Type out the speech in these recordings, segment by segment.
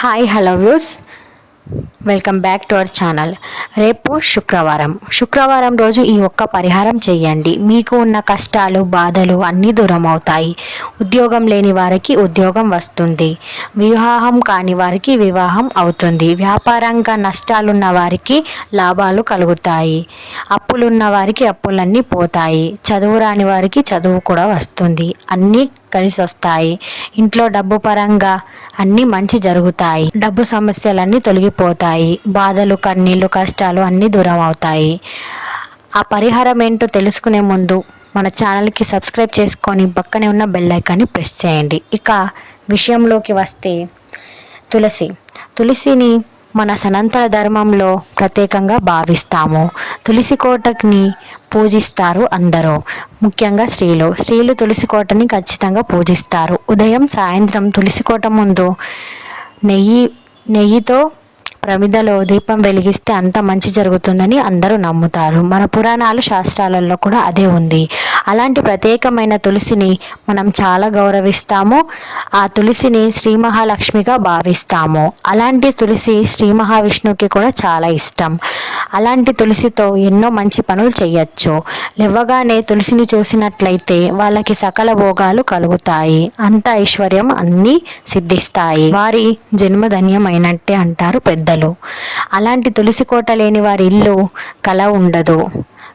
Hi hello views welcome back to our channel రేపు శుక్రవారం. శుక్రవారం రోజు ఈ ఒక్క పరిహారం చేయండి. మీకు ఉన్న కష్టాలు బాధలు అన్నీ దూరం అవుతాయి. ఉద్యోగం లేని వారికి ఉద్యోగం వస్తుంది. వివాహం కాని వారికి వివాహం అవుతుంది. వ్యాపారంగా నష్టాలున్న వారికి లాభాలు కలుగుతాయి. అప్పులున్న వారికి అప్పులన్నీ పోతాయి. చదువు రాని వారికి చదువు కూడా వస్తుంది. అన్నీ కలిసి వస్తాయి ఇంట్లో డబ్బు పరంగా అన్నీ మంచి జరుగుతాయి. డబ్బు సమస్యలన్నీ తొలగిపోతాయి. బాధలు కన్నీళ్ళు కష్టాలు అన్నీ దూరం అవుతాయి ఆ పరిహారం ఏంటో తెలుసుకునే ముందు మన ఛానల్కి సబ్స్క్రైబ్ చేసుకొని పక్కనే ఉన్న బెల్ ఐకాన్ని ప్రెస్ చేయండి. ఇక విషయంలోకి వస్తే తులసి. తులసిని మన సనాతన ధర్మంలో ప్రత్యేకంగా భావిస్తాము. తులసి కోటకిని పూజిస్తారు అందరూ. ముఖ్యంగా స్త్రీలు. స్త్రీలు తులసి కోటని ఖచ్చితంగా పూజిస్తారు. ఉదయం సాయంత్రం తులసి కోట ముందు నెయ్యి నెయ్యితో ప్రమిదలో దీపం వెలిగిస్తే అంత మంచి జరుగుతుందని అందరూ నమ్ముతారు. మన పురాణాలు శాస్త్రాలలో కూడా అదే ఉంది. అలాంటి ప్రత్యేకమైన తులసిని మనం చాలా గౌరవిస్తాము. ఆ తులసిని శ్రీ మహాలక్ష్మిగా భావిస్తాము. అలాంటి తులసి శ్రీ మహావిష్ణువుకి కూడా చాలా ఇష్టం. అలాంటి తులసితో ఎన్నో మంచి పనులు చేయొచ్చు. లేవగానే తులసిని చూసినట్లయితే వాళ్ళకి సకల భోగాలు కలుగుతాయి. అంత ఐశ్వర్యం అన్నీ సిద్ధిస్తాయి. వారి జన్మధన్యమైనట్టే అంటారు పెద్దలు. అలాంటి తులసి కోట లేని వారి ఇల్లు కల ఉండదు.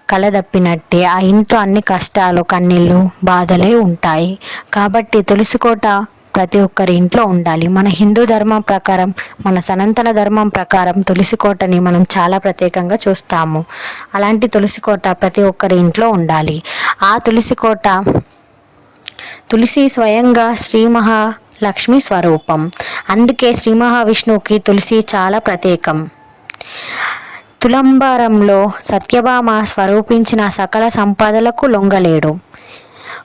కల తప్పినట్టే ఆ ఇంట్లో అన్ని కష్టాలు కన్నీళ్ళు బాధలే ఉంటాయి. కాబట్టి తులసి కోట ప్రతి ఒక్కరి ఇంట్లో ఉండాలి. మన హిందూ ధర్మం ప్రకారం మన సనాతన ధర్మం ప్రకారం తులసి కోటని మనం చాలా ప్రత్యేకంగా చూస్తాము. అలాంటి తులసి కోట ప్రతి ఒక్కరి ఇంట్లో ఉండాలి. ఆ తులసి కోట తులసి స్వయంగా శ్రీ లక్ష్మీ స్వరూపం. అందుకే శ్రీ మహావిష్ణువుకి తులసి చాలా ప్రత్యేకం. తులంబారంలో సత్యభామ స్వరూపించిన సకల సంపదలకు లొంగలేడు.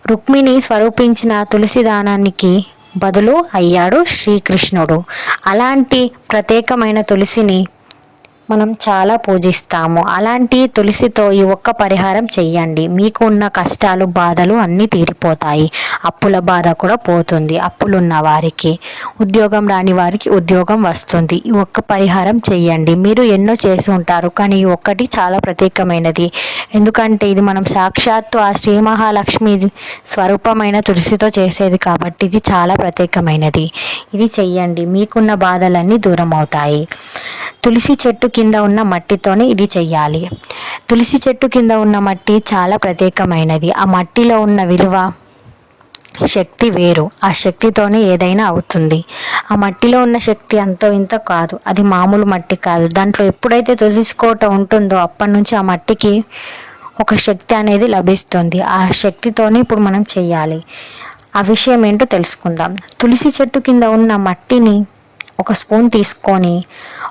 రుక్మిణి స్వరూపించిన తులసి దానానికి బదులు అయ్యాడు శ్రీకృష్ణుడు. అలాంటి ప్రత్యేకమైన తులసిని మనం చాలా పూజిస్తాము. అలాంటి తులసితో ఈ ఒక్క పరిహారం చెయ్యండి. మీకు ఉన్న కష్టాలు బాధలు అన్నీ తీరిపోతాయి. అప్పుల బాధ కూడా పోతుంది. అప్పులున్న వారికి ఉద్యోగం రాని వారికి ఉద్యోగం వస్తుంది. ఈ ఒక్క పరిహారం చెయ్యండి. మీరు ఎన్నో చేసి ఉంటారు కానీ ఈ ఒక్కటి చాలా ప్రత్యేకమైనది. ఎందుకంటే ఇది మనం సాక్షాత్తు ఆ శ్రీ మహాలక్ష్మి స్వరూపమైన తులసితో చేసేది కాబట్టి ఇది చాలా ప్రత్యేకమైనది. ఇది చెయ్యండి. మీకున్న బాధలన్నీ దూరం అవుతాయి తులసి చెట్టు కింద ఉన్న మట్టితోనే ఇది చెయ్యాలి. తులసి చెట్టు కింద ఉన్న మట్టి చాలా ప్రత్యేకమైనది. ఆ మట్టిలో ఉన్న విలువ శక్తి వేరు. ఆ శక్తితోనే ఏదైనా అవుతుంది. ఆ మట్టిలో ఉన్న శక్తి అంతో ఇంత కాదు. అది మామూలు మట్టి కాదు. దాంట్లో ఎప్పుడైతే తులుసుకోట ఉంటుందో అప్పటి నుంచి ఆ మట్టికి ఒక శక్తి అనేది లభిస్తుంది. ఆ శక్తితోనే ఇప్పుడు మనం చెయ్యాలి. ఆ విషయం ఏంటో తెలుసుకుందాం. తులసి చెట్టు కింద ఉన్న మట్టిని ఒక స్పూన్ తీసుకొని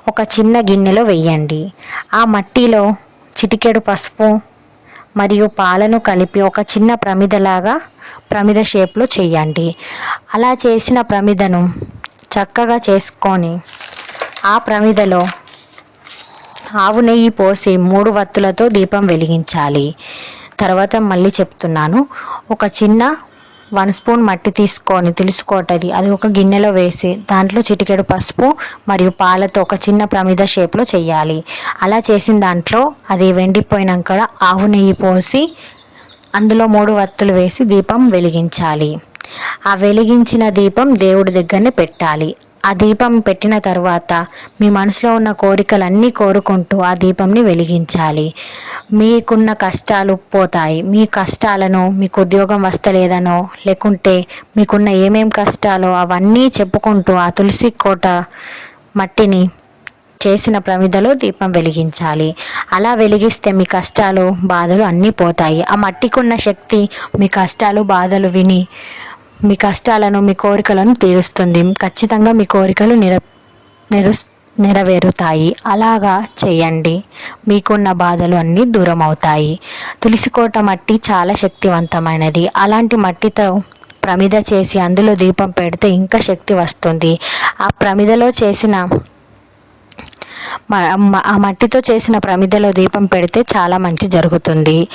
ఒక చిన్న గిన్నెలో వేయండి ఆ మట్టిలో చిటికెడు పసుపు మరియు పాలను కలిపి ఒక చిన్న ప్రమిదలాగా ప్రమిద షేప్లో చేయండి. అలా చేసిన ప్రమిదను చక్కగా చేసుకొని ఆ ప్రమిదలో ఆవు నెయ్యి పోసి మూడు వత్తులతో దీపం వెలిగించాలి. తర్వాత మళ్ళీ చెప్తున్నాను. ఒక చిన్న వన్ స్పూన్ మట్టి తీసుకొని తెలుసుకోవటది. అది ఒక గిన్నెలో వేసి దాంట్లో చిటికెడు పసుపు మరియు పాలతో ఒక చిన్న ప్రమిద షేప్లో చేయాలి అలా చేసిన దాంట్లో అది వెండిపోయినాక ఆవు నెయ్యి పోసి అందులో మూడు వత్తులు వేసి దీపం వెలిగించాలి. ఆ వెలిగించిన దీపం దేవుడి దగ్గరనే పెట్టాలి. ఆ దీపం పెట్టిన తర్వాత మీ మనసులో ఉన్న కోరికలన్నీ కోరుకుంటూ ఆ దీపంని వెలిగించాలి. మీకున్న కష్టాలు పోతాయి. మీ కష్టాలను మీకు ఉద్యోగం వస్తలేదనో లేకుంటే మీకున్న ఏమేం కష్టాలో అవన్నీ చెప్పుకుంటూ ఆ తులసి కోట మట్టిని చేసిన ప్రమిదలో దీపం వెలిగించాలి. అలా వెలిగిస్తే మీ కష్టాలు బాధలు అన్నీ పోతాయి. ఆ మట్టికున్న శక్తి మీ కష్టాలు బాధలు విని మీ కష్టాలను మీ కోరికలను తీరుస్తుంది. ఖచ్చితంగా మీ కోరికలు నెర నెరు నెరవేరుతాయి. అలాగా చేయండి. మీకున్న బాధలు అన్నీ దూరం అవుతాయి తులసికోట మట్టి చాలా శక్తివంతమైనది. అలాంటి మట్టితో ప్రమిద చేసి అందులో దీపం పెడితే ఇంకా శక్తి వస్తుంది. ఆ ప్రమిదలో చేసిన ఆ మట్టితో చేసిన ప్రమిదలో దీపం పెడితే చాలా మంచి జరుగుతుంది.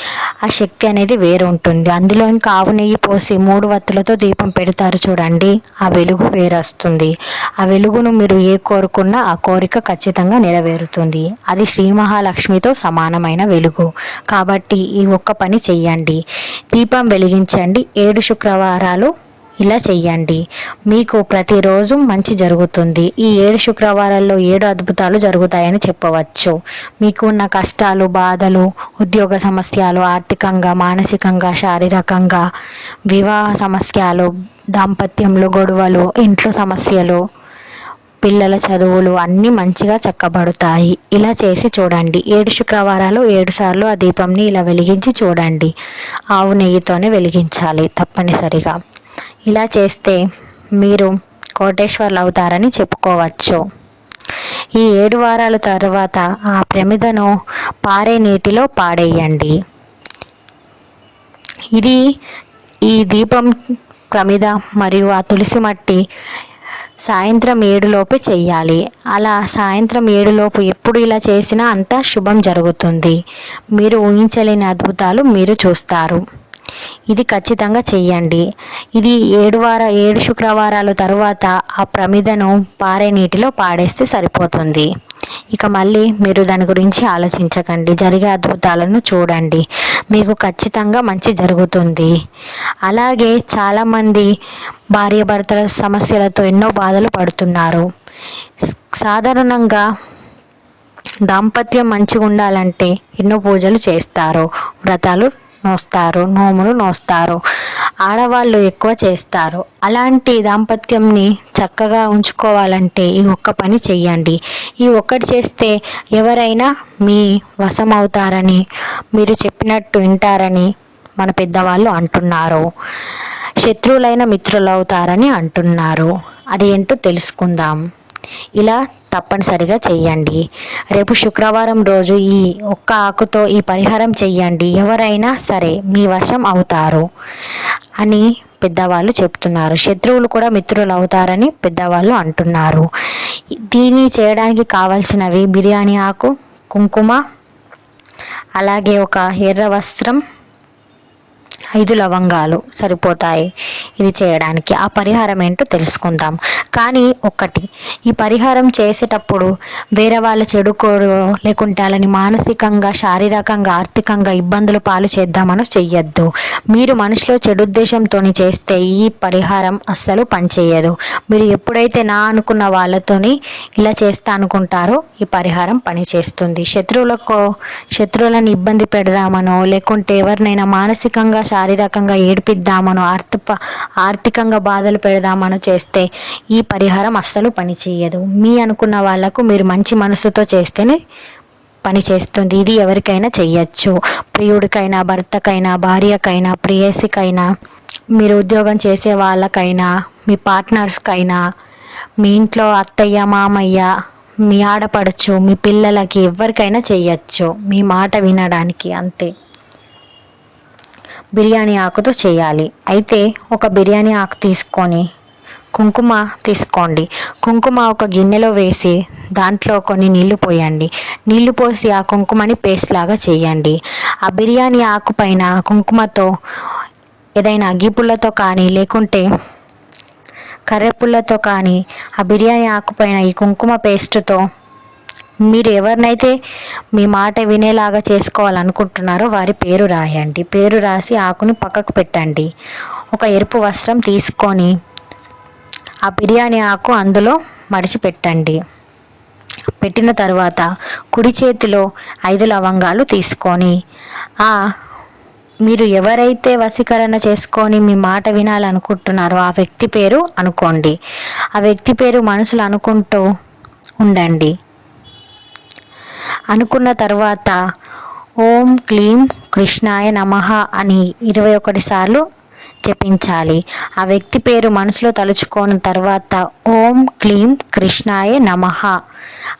ఆ శక్తి అనేది వేరు ఉంటుంది. అందులో ఇంకా ఆవు నెయ్యి పోసి మూడు వత్తులతో దీపం పెడతారు చూడండి. ఆ వెలుగు వేరొస్తుంది. ఆ వెలుగును మీరు ఏ కోరుకున్నా ఆ కోరిక ఖచ్చితంగా నెరవేరుతుంది. అది శ్రీ మహాలక్ష్మితో సమానమైన వెలుగు. కాబట్టి ఈ ఒక్క పని చెయ్యండి. దీపం వెలిగించండి. ఏడు శుక్రవారాలు ఇలా చెయ్యండి. మీకు ప్రతిరోజు మంచి జరుగుతుంది. ఈ ఏడు శుక్రవారాల్లో ఏడు అద్భుతాలు జరుగుతాయని చెప్పవచ్చు. మీకు ఉన్న కష్టాలు బాధలు ఉద్యోగ సమస్యలు ఆర్థికంగా మానసికంగా శారీరకంగా వివాహ సమస్యలు దాంపత్యంలో గొడవలు ఇంట్లో సమస్యలు పిల్లల చదువులు అన్నీ మంచిగా చక్కబడతాయి. ఇలా చేసి చూడండి. ఏడు శుక్రవారాలు ఏడు సార్లు ఆ దీపంని ఇలా వెలిగించి చూడండి. ఆవు నెయ్యితోనే వెలిగించాలి తప్పనిసరిగా. ఇలా చేస్తే మీరు కోటేశ్వర్లు అవుతారని చెప్పుకోవచ్చు. ఈ ఏడు వారాల తర్వాత ఆ ప్రమిదను పారే నీటిలో పాడేయండి. ఇది ఈ దీపం ప్రమిద మరియు ఆ తులసి మట్టి సాయంత్రం ఏడులోపు చెయ్యాలి అలా సాయంత్రం ఏడులోపు ఎప్పుడు ఇలా చేసినా అంతా శుభం జరుగుతుంది. మీరు ఊహించలేని అద్భుతాలు మీరు చూస్తారు. ఇది ఖచ్చితంగా చేయండి ఇది ఏడు వార ఏడు శుక్రవారాల తరువాత ఆ ప్రమిదను పారే నీటిలో పాడేస్తే సరిపోతుంది. ఇక మళ్ళీ మీరు దాని గురించి ఆలోచించకండి. జరిగే అద్భుతాలను చూడండి. మీకు ఖచ్చితంగా మంచి జరుగుతుంది. అలాగే చాలామంది భార్యాభర్తల సమస్యలతో ఎన్నో బాధలు పడుతున్నారు. సాధారణంగా దాంపత్యం మంచిగా ఉండాలంటే ఎన్నో పూజలు చేస్తారు. వ్రతాలు నోస్తారు నోములు నోస్తారు. ఆడవాళ్ళు ఎక్కువ చేస్తారు. అలాంటి దాంపత్యంని చక్కగా ఉంచుకోవాలంటే ఈ ఒక్క పని చెయ్యండి. ఈ ఒక్కటి చేస్తే ఎవరైనా మీ వశం అవుతారని మీరు చెప్పినట్టు వింటారని మన పెద్దవాళ్ళు అంటున్నారు. శత్రువులైన మిత్రులు అవుతారని అంటున్నారు. అది ఏంటో తెలుసుకుందాం. ఇలా తప్పనిసరిగా చేయండి రేపు శుక్రవారం రోజు ఈ ఒక్క ఆకుతో ఈ పరిహారం చెయ్యండి. ఎవరైనా సరే మీ వశం అవుతారు అని పెద్దవాళ్ళు చెప్తున్నారు. శత్రువులు కూడా మిత్రులు అవుతారని పెద్దవాళ్ళు అంటున్నారు. దీన్ని చేయడానికి కావలసినవి బిర్యానీ ఆకు కుంకుమ అలాగే ఒక ఎర్ర వస్త్రం ఐదు లవంగాలు సరిపోతాయి. ఇది చేయడానికి ఆ పరిహారం ఏంటో తెలుసుకుందాం. కానీ ఒక్కటి ఈ పరిహారం చేసేటప్పుడు వేరే వాళ్ళ చెడుకోరు లేకుంటే వాళ్ళని మానసికంగా శారీరకంగా ఆర్థికంగా ఇబ్బందులు పాలు చేద్దామని చెయ్యొద్దు. మీరు మనసులో చెడు ఉద్దేశంతో చేస్తే ఈ పరిహారం అస్సలు పనిచేయదు. మీరు ఎప్పుడైతే నా అనుకున్న వాళ్ళతోని ఇలా చేస్తా అనుకుంటారో ఈ పరిహారం పనిచేస్తుంది. శత్రువులకు శత్రువులను ఇబ్బంది పెడదామనో లేకుంటే ఎవరినైనా మానసికంగా శారీరకంగా ఏడిపిద్దామనో ఆర్థిక ఆర్థికంగా బాధలు పెడదామనో చేస్తే ఈ పరిహారం అస్సలు పనిచేయదు. మీ అనుకున్న వాళ్ళకు మీరు మంచి మనసుతో చేస్తేనే పని చేస్తుంది ఇది ఎవరికైనా చెయ్యొచ్చు. ప్రియుడికైనా భర్తకైనా భార్యకైనా ప్రేయసికైనా మీరు ఉద్యోగం చేసే వాళ్ళకైనా మీ పార్ట్నర్స్కైనా మీ ఇంట్లో అత్తయ్య మామయ్య మీ ఆడపడచ్చు మీ పిల్లలకి ఎవరికైనా చెయ్యొచ్చు. మీ మాట వినడానికి అంతే. బిర్యానీ ఆకుతో చేయాలి. అయితే ఒక బిర్యానీ ఆకు తీసుకొని కుంకుమ తీసుకోండి. కుంకుమ ఒక గిన్నెలో వేసి దాంట్లో కొన్ని నీళ్ళు పోయండి. నీళ్ళు పోసి ఆ కుంకుమని పేస్ట్ లాగా చేయండి. ఆ బిర్యానీ ఆకు పైన కుంకుమతో ఏదైనా అగ్గిపుల్లతో కానీ లేకుంటే కర్రెపుల్లతో కానీ ఆ బిర్యానీ ఆకు పైన ఈ కుంకుమ పేస్ట్తో మీరు ఎవరినైతే మీ మాట వినేలాగా చేసుకోవాలనుకుంటున్నారో వారి పేరు రాయండి. పేరు రాసి ఆకుని పక్కకు పెట్టండి. ఒక ఎరుపు వస్త్రం తీసుకొని ఆ బిర్యానీ ఆకు అందులో మడిచిపెట్టండి. పెట్టిన తర్వాత కుడి చేతిలో ఐదు లవంగాలు తీసుకొని ఆ మీరు ఎవరైతే వశీకరణ చేసుకొని మీ మాట వినాలనుకుంటున్నారో ఆ వ్యక్తి పేరు అనుకోండి. ఆ వ్యక్తి పేరు మనసులో అనుకుంటూ ఉండండి. అనుకున్న తర్వాత ఓం క్లీం కృష్ణాయ నమ అని ఇరవై ఒకటి సార్లు జపించాలి. ఆ వ్యక్తి పేరు మనసులో తలుచుకున్న తర్వాత ఓం క్లీం కృష్ణాయ నమ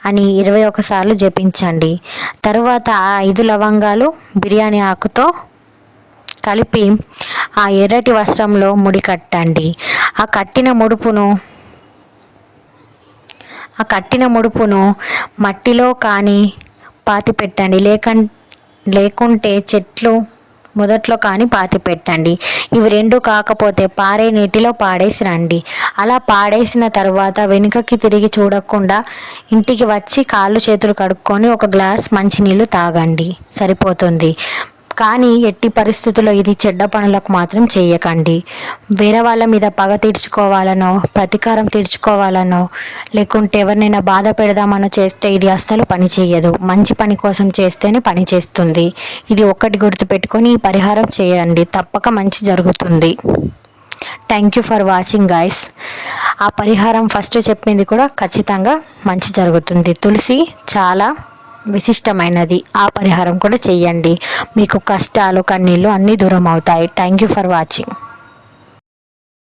అని ఇరవై ఒకసార్లు జపించండి. తర్వాత ఆ ఐదు లవంగాలు బిర్యానీ ఆకుతో కలిపి ఆ ఎర్రటి వస్త్రంలో ముడి కట్టండి. ఆ కట్టిన ముడుపును ఆ కట్టిన ముడుపును మట్టిలో కానీ పాతి పెట్టండి లేక లేకుంటే చెట్లు మొదట్లో కానీ పాతి పెట్టండి ఇవి రెండు కాకపోతే పారే నీటిలో పాడేసి రండి. అలా పాడేసిన తర్వాత వెనుకకి తిరిగి చూడకుండా ఇంటికి వచ్చి కాళ్ళు చేతులు కడుక్కొని ఒక గ్లాస్ మంచినీళ్ళు తాగండి. సరిపోతుంది. కానీ ఎట్టి పరిస్థితుల్లో ఇది చెడ్డ పనులకు మాత్రం చేయకండి. వేరే వాళ్ళ మీద పగ తీర్చుకోవాలనో ప్రతీకారం తీర్చుకోవాలనో లేకుంటే ఎవరినైనా బాధ పెడదామనో చేస్తే ఇది అస్సలు పని చేయదు. మంచి పని కోసం చేస్తేనే పని చేస్తుంది. ఇది ఒక్కటి గుర్తుపెట్టుకొని ఈ పరిహారం చేయండి. తప్పక మంచి జరుగుతుంది. Thank you for watching guys ఆ పరిహారం ఫస్ట్ చెప్పింది కూడా ఖచ్చితంగా మంచి జరుగుతుంది. తులసి చాలా విశిష్టమైనది. ఆ పరిహారం కూడా చెయ్యండి. మీకు కష్టాలు కన్నీళ్ళు అన్నీ దూరం అవుతాయి థ్యాంక్ యూ ఫర్ వాచింగ్